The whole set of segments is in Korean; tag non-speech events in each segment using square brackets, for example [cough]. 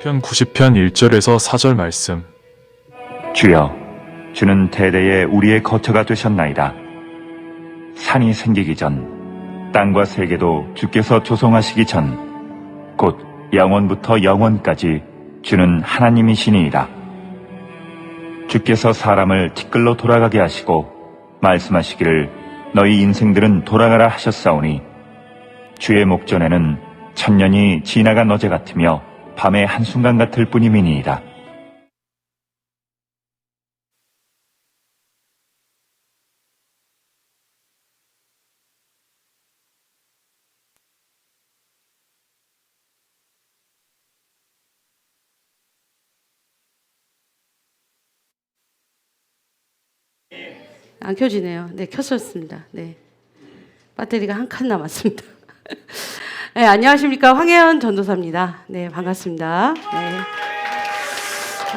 시편 90편 1절에서 4절 말씀. 주여, 주는 대대에 우리의 거처가 되셨나이다. 산이 생기기 전, 땅과 세계도 주께서 조성하시기 전, 곧 영원부터 영원까지 주는 하나님이시니이다. 주께서 사람을 티끌로 돌아가게 하시고, 말씀하시기를 너희 인생들은 돌아가라 하셨사오니, 주의 목전에는 천년이 지나간 어제 같으며 밤의 한순간 같을 뿐임이니이다. 안 켜지네요. 네, 켰었습니다. 네. 배터리가 한 칸 남았습니다. [laughs] 네, 안녕하십니까. 황혜연 전도사입니다. 네, 반갑습니다. 네.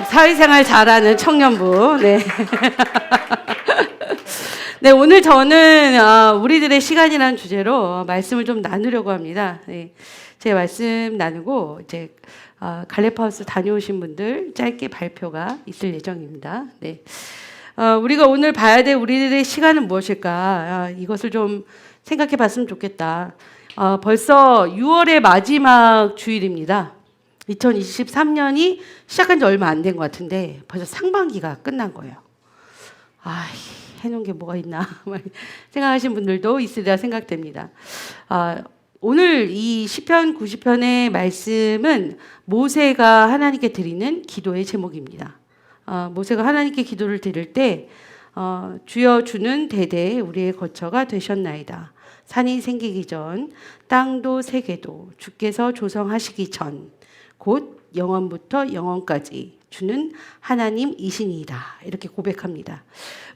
사회생활 잘하는 청년부. 네. [laughs] 네, 오늘 저는 어, 우리들의 시간이라는 주제로 말씀을 좀 나누려고 합니다. 네, 제 말씀 나누고 이제 어, 갈레파우스 다녀오신 분들 짧게 발표가 있을 예정입니다. 네. 어, 우리가 오늘 봐야 될 우리들의 시간은 무엇일까? 아, 이것을 좀 생각해 봤으면 좋겠다. 어, 벌써 6월의 마지막 주일입니다. 2023년이 시작한 지 얼마 안 된 것 같은데 벌써 상반기가 끝난 거예요. 아, 해놓은 게 뭐가 있나 [laughs] 생각하신 분들도 있으리라 생각됩니다. 아, 오늘 이 시편 90편의 말씀은 모세가 하나님께 드리는 기도의 제목입니다. 어, 모세가 하나님께 기도를 드릴 때 어, 주여 주는 대대 우리의 거처가 되셨나이다. 산이 생기기 전, 땅도 세계도 주께서 조성하시기 전, 곧 영원부터 영원까지 주는 하나님이시니이다. 이렇게 고백합니다.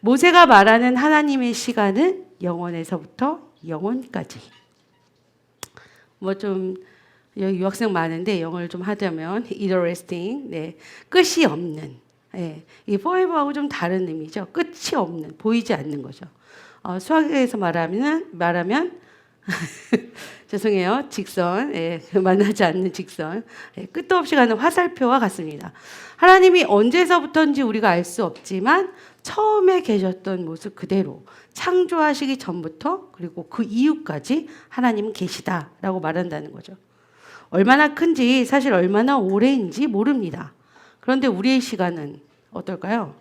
모세가 말하는 하나님의 시간은 영원에서부터 영원까지. 뭐 좀 여기 유학생 많은데 영어를 좀 하자면 [laughs] interesting, 네 끝이 없는, 예, 이 forever하고 좀 다른 의미죠. 끝이 없는, 보이지 않는 거죠. 어, 수학에서 말하면 말하면 [laughs] 죄송해요. 직선, 예, [laughs] 만나지 않는 직선, 예, 끝도 없이 가는 화살표와 같습니다. 하나님이 언제서부터인지 우리가 알 수 없지만 처음에 계셨던 모습 그대로 창조하시기 전부터 그리고 그 이후까지 하나님은 계시다라고 말한다는 거죠. 얼마나 큰지 사실 얼마나 오래인지 모릅니다. 그런데 우리의 시간은 어떨까요?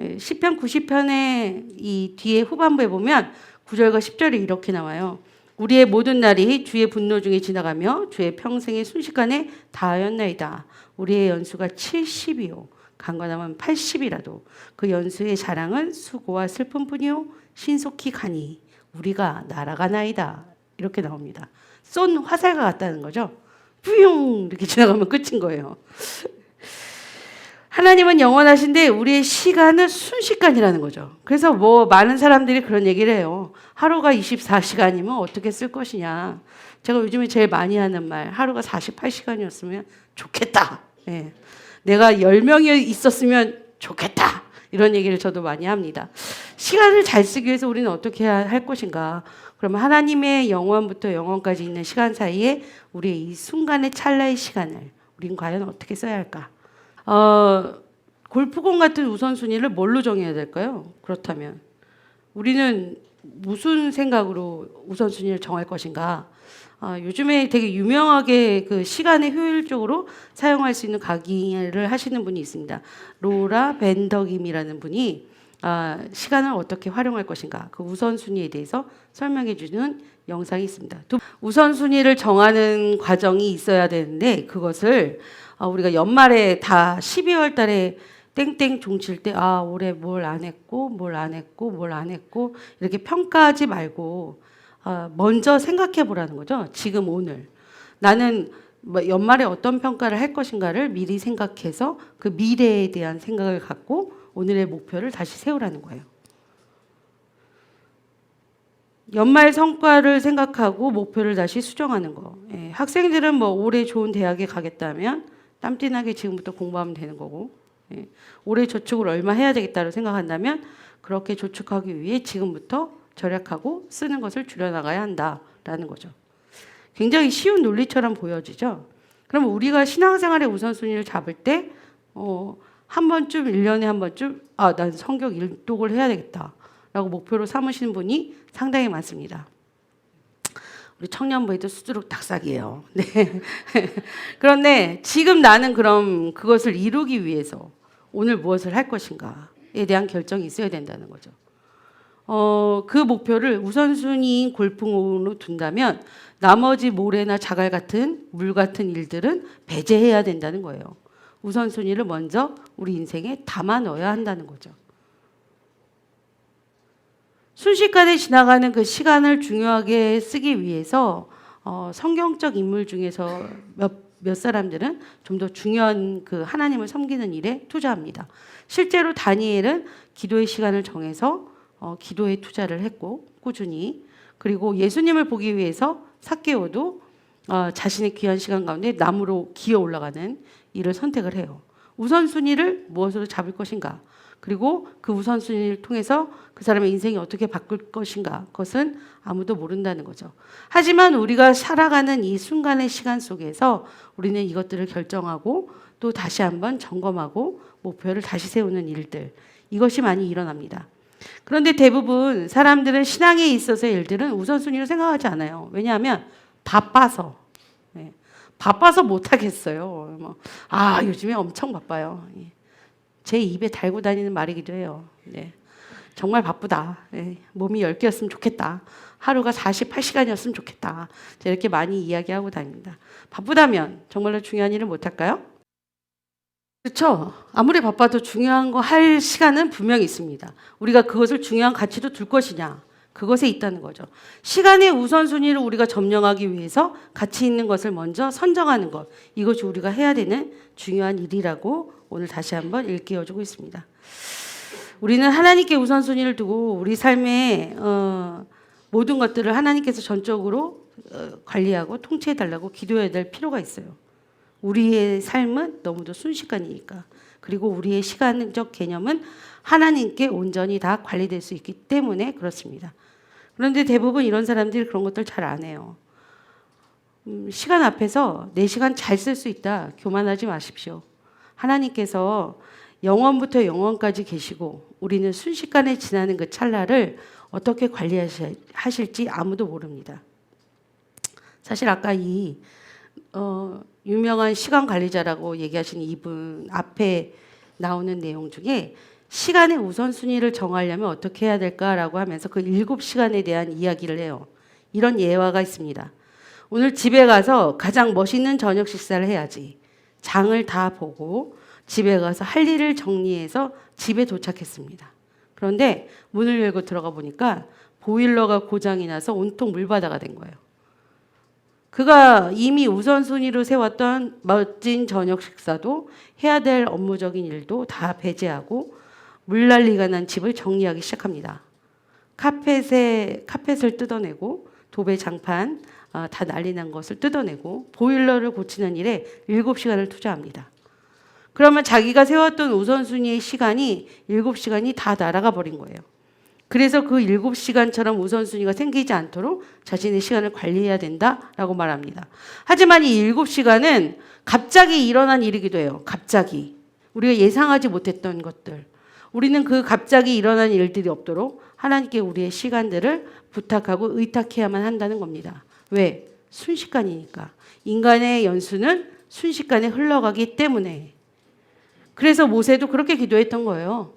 예, 시편 90편의 이 뒤에 후반부에 보면 9절과 10절이 이렇게 나와요. 우리의 모든 날이 주의 분노 중에 지나가며 주의 평생의 순식간에 다하였나이다. 우리의 연수가 70이요. 강건하면 80이라도 그 연수의 자랑은 수고와 슬픔뿐이요 신속히 가니 우리가 날아가나이다. 이렇게 나옵니다. 쏜 화살과 같다는 거죠. 뿌용 이렇게 지나가면 끝인 거예요. 하나님은 영원하신데 우리의 시간은 순식간이라는 거죠. 그래서 뭐 많은 사람들이 그런 얘기를 해요. 하루가 24시간이면 어떻게 쓸 것이냐. 제가 요즘에 제일 많이 하는 말, 하루가 48시간이었으면 좋겠다. 예. 내가 10명이 있었으면 좋겠다. 이런 얘기를 저도 많이 합니다. 시간을 잘 쓰기 위해서 우리는 어떻게 할 것인가? 그러면 하나님의 영원부터 영원까지 있는 시간 사이에 우리의 이 순간의 찰나의 시간을 우린 과연 어떻게 써야 할까? 어, 골프공 같은 우선순위를 뭘로 정해야 될까요? 그렇다면 우리는 무슨 생각으로 우선순위를 정할 것인가? 아, 요즘에 되게 유명하게 그 시간에 효율적으로 사용할 수 있는 강의를 하시는 분이 있습니다. 로라 벤더김이라는 분이 아, 시간을 어떻게 활용할 것인가 그 우선순위에 대해서 설명해 주는 영상이 있습니다. 두, 우선순위를 정하는 과정이 있어야 되는데 그것을 아, 우리가 연말에 다 12월 달에 땡땡 종칠 때 아, 올해 뭘 안 했고 뭘 안 했고 뭘 안 했고 이렇게 평가하지 말고 아, 먼저 생각해 보라는 거죠. 지금 오늘 나는 뭐 연말에 어떤 평가를 할 것인가를 미리 생각해서 그 미래에 대한 생각을 갖고 오늘의 목표를 다시 세우라는 거예요. 연말 성과를 생각하고 목표를 다시 수정하는 거. 예, 학생들은 뭐 올해 좋은 대학에 가겠다면 땀띠나게 지금부터 공부하면 되는 거고, 예, 올해 저축을 얼마 해야 되겠다고 생각한다면 그렇게 저축하기 위해 지금부터 절약하고 쓰는 것을 줄여나가야 한다라는 거죠. 굉장히 쉬운 논리처럼 보여지죠. 그럼 우리가 신앙생활의 우선순위를 잡을 때, 어, 한 번쯤, 1년에 한 번쯤, 아, 난 성경 일독을 해야 되겠다. 라고 목표로 삼으시는 분이 상당히 많습니다. 우리 청년부에도 수두룩 닭싹이에요. [laughs] 네. 그런데 지금 나는 그럼 그것을 이루기 위해서 오늘 무엇을 할 것인가에 대한 결정이 있어야 된다는 거죠. 어, 그 목표를 우선순위인 골프공으로 둔다면 나머지 모래나 자갈 같은 물 같은 일들은 배제해야 된다는 거예요. 우선순위를 먼저 우리 인생에 담아 넣어야 한다는 거죠. 순식간에 지나가는 그 시간을 중요하게 쓰기 위해서 어, 성경적 인물 중에서 몇, 몇 사람들은 좀 더 중요한 그 하나님을 섬기는 일에 투자합니다. 실제로 다니엘은 기도의 시간을 정해서 어, 기도에 투자를 했고 꾸준히 그리고 예수님을 보기 위해서 삭개오도 어, 자신의 귀한 시간 가운데 나무로 기어 올라가는 일을 선택을 해요. 우선순위를 무엇으로 잡을 것인가? 그리고 그 우선순위를 통해서 그 사람의 인생이 어떻게 바꿀 것인가? 그것은 아무도 모른다는 거죠. 하지만 우리가 살아가는 이 순간의 시간 속에서 우리는 이것들을 결정하고 또 다시 한번 점검하고 목표를 다시 세우는 일들. 이것이 많이 일어납니다. 그런데 대부분 사람들은 신앙에 있어서의 일들은 우선순위로 생각하지 않아요. 왜냐하면 바빠서. 네. 바빠서 못하겠어요. 뭐, 아, 요즘에 엄청 바빠요. 예. 제 입에 달고 다니는 말이기도 해요. 네. 정말 바쁘다. 네. 몸이 10개였으면 좋겠다. 하루가 48시간이었으면 좋겠다. 자, 이렇게 많이 이야기하고 다닙니다. 바쁘다면 정말로 중요한 일을 못할까요? 그렇죠. 아무리 바빠도 중요한 거 할 시간은 분명히 있습니다. 우리가 그것을 중요한 가치로 둘 것이냐. 그것에 있다는 거죠. 시간의 우선순위를 우리가 점령하기 위해서 가치 있는 것을 먼저 선정하는 것. 이것이 우리가 해야 되는 중요한 일이라고 오늘 다시 한번 일깨워주고 있습니다. 우리는 하나님께 우선순위를 두고 우리 삶의 어, 모든 것들을 하나님께서 전적으로 어, 관리하고 통치해 달라고 기도해야 될 필요가 있어요. 우리의 삶은 너무도 순식간이니까. 그리고 우리의 시간적 개념은 하나님께 온전히 다 관리될 수 있기 때문에 그렇습니다. 그런데 대부분 이런 사람들이 그런 것들 잘 안 해요. 음, 시간 앞에서 내 시간 잘 쓸 수 있다. 교만하지 마십시오. 하나님께서 영원부터 영원까지 계시고 우리는 순식간에 지나는 그 찰나를 어떻게 관리하실지 아무도 모릅니다. 사실 아까 이 어, 유명한 시간 관리자라고 얘기하신 이분 앞에 나오는 내용 중에 시간의 우선순위를 정하려면 어떻게 해야 될까라고 하면서 그 일곱 시간에 대한 이야기를 해요. 이런 예화가 있습니다. 오늘 집에 가서 가장 멋있는 저녁 식사를 해야지. 장을 다 보고 집에 가서 할 일을 정리해서 집에 도착했습니다. 그런데 문을 열고 들어가 보니까 보일러가 고장이 나서 온통 물바다가 된 거예요. 그가 이미 우선순위로 세웠던 멋진 저녁 식사도 해야 될 업무적인 일도 다 배제하고 물난리가 난 집을 정리하기 시작합니다. 카펫에 카펫을 뜯어내고 도배 장판 아, 다 난리 난 것을 뜯어내고 보일러를 고치는 일에 7시간을 투자합니다. 그러면 자기가 세웠던 우선순위의 시간이 7시간이 다 날아가 버린 거예요. 그래서 그 7시간처럼 우선순위가 생기지 않도록 자신의 시간을 관리해야 된다라고 말합니다. 하지만 이 7시간은 갑자기 일어난 일이기도 해요. 갑자기. 우리가 예상하지 못했던 것들. 우리는 그 갑자기 일어난 일들이 없도록 하나님께 우리의 시간들을 부탁하고 의탁해야만 한다는 겁니다. 왜? 순식간이니까. 인간의 연수는 순식간에 흘러가기 때문에. 그래서 모세도 그렇게 기도했던 거예요.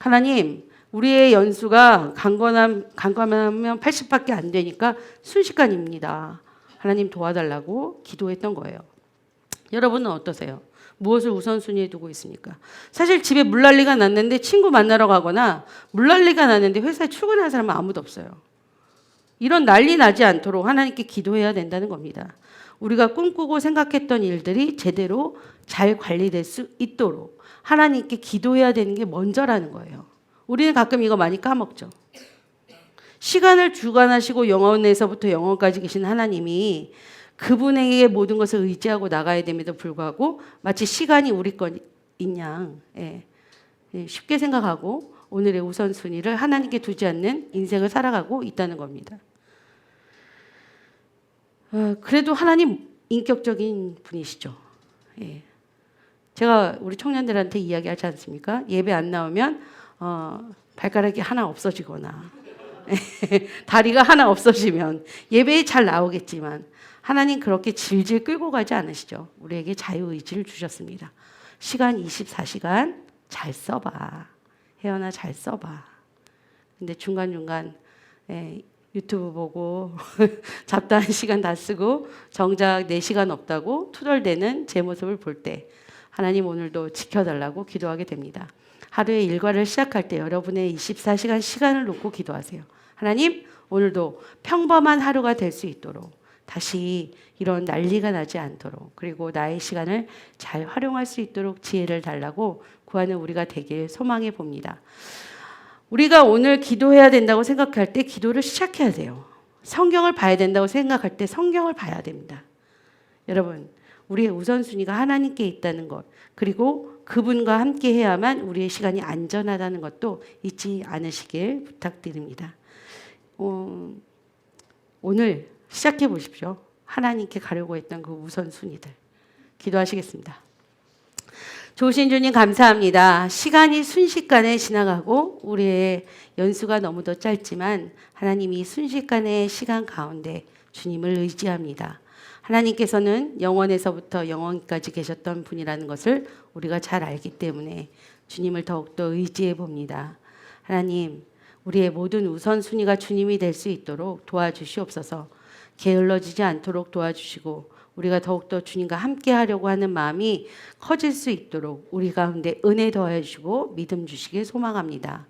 하나님, 우리의 연수가 강건함, 강건하면 80밖에 안 되니까 순식간입니다. 하나님 도와달라고 기도했던 거예요. 여러분은 어떠세요? 무엇을 우선순위에 두고 있습니까? 사실 집에 물난리가 났는데 친구 만나러 가거나 물난리가 났는데 회사에 출근하는 사람은 아무도 없어요. 이런 난리 나지 않도록 하나님께 기도해야 된다는 겁니다. 우리가 꿈꾸고 생각했던 일들이 제대로 잘 관리될 수 있도록 하나님께 기도해야 되는 게 먼저라는 거예요. 우리는 가끔 이거 많이 까먹죠. 시간을 주관하시고 영원에서부터 영원까지 계신 하나님이 그분에게 모든 것을 의지하고 나가야 됨에도 불구하고 마치 시간이 우리 양 예. 예, 쉽게 생각하고 오늘의 우선순위를 하나님께 두지 않는 인생을 살아가고 있다는 겁니다. 어, 그래도 하나님 인격적인 분이시죠. 예. 제가 우리 청년들한테 이야기하지 않습니까? 예배 안 나오면 어, 발가락이 하나 없어지거나 [laughs] 다리가 하나 없어지면 예배에 잘 나오겠지만 하나님 그렇게 질질 끌고 가지 않으시죠. 우리에게 자유의지를 주셨습니다. 시간 24시간 잘 써봐. 혜연아 잘 써봐. 근데 중간중간 예, 유튜브 보고 [laughs] 잡다한 시간 다 쓰고 정작 내 시간 없다고 투덜대는 제 모습을 볼 때 하나님 오늘도 지켜달라고 기도하게 됩니다. 하루의 일과를 시작할 때 여러분의 24시간 시간을 놓고 기도하세요. 하나님 오늘도 평범한 하루가 될 수 있도록 다시 이런 난리가 나지 않도록 그리고 나의 시간을 잘 활용할 수 있도록 지혜를 달라고 구하는 우리가 되길 소망해 봅니다. 우리가 오늘 기도해야 된다고 생각할 때 기도를 시작해야 돼요. 성경을 봐야 된다고 생각할 때 성경을 봐야 됩니다. 여러분, 우리의 우선순위가 하나님께 있다는 것, 그리고 그분과 함께 해야만 우리의 시간이 안전하다는 것도 잊지 않으시길 부탁드립니다. 어, 오늘 시작해 보십시오. 하나님께 가려고 했던 그 우선순위들. 기도하시겠습니다. 좋으신 주님 감사합니다. 시간이 순식간에 지나가고 우리의 연수가 너무도 짧지만 하나님이 순식간의 시간 가운데 주님을 의지합니다. 하나님께서는 영원에서부터 영원까지 계셨던 분이라는 것을 우리가 잘 알기 때문에 주님을 더욱더 의지해 봅니다. 하나님, 우리의 모든 우선순위가 주님이 될 수 있도록 도와주시옵소서. 게을러지지 않도록 도와주시고 우리가 더욱더 주님과 함께 하려고 하는 마음이 커질 수 있도록 우리 가운데 은혜 더해 주시고 믿음 주시길 소망합니다.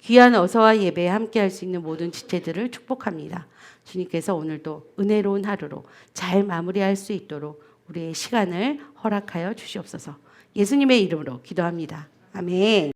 귀한 어서와 예배에 함께 할 수 있는 모든 지체들을 축복합니다. 주님께서 오늘도 은혜로운 하루로 잘 마무리할 수 있도록 우리의 시간을 허락하여 주시옵소서. 예수님의 이름으로 기도합니다. 아멘.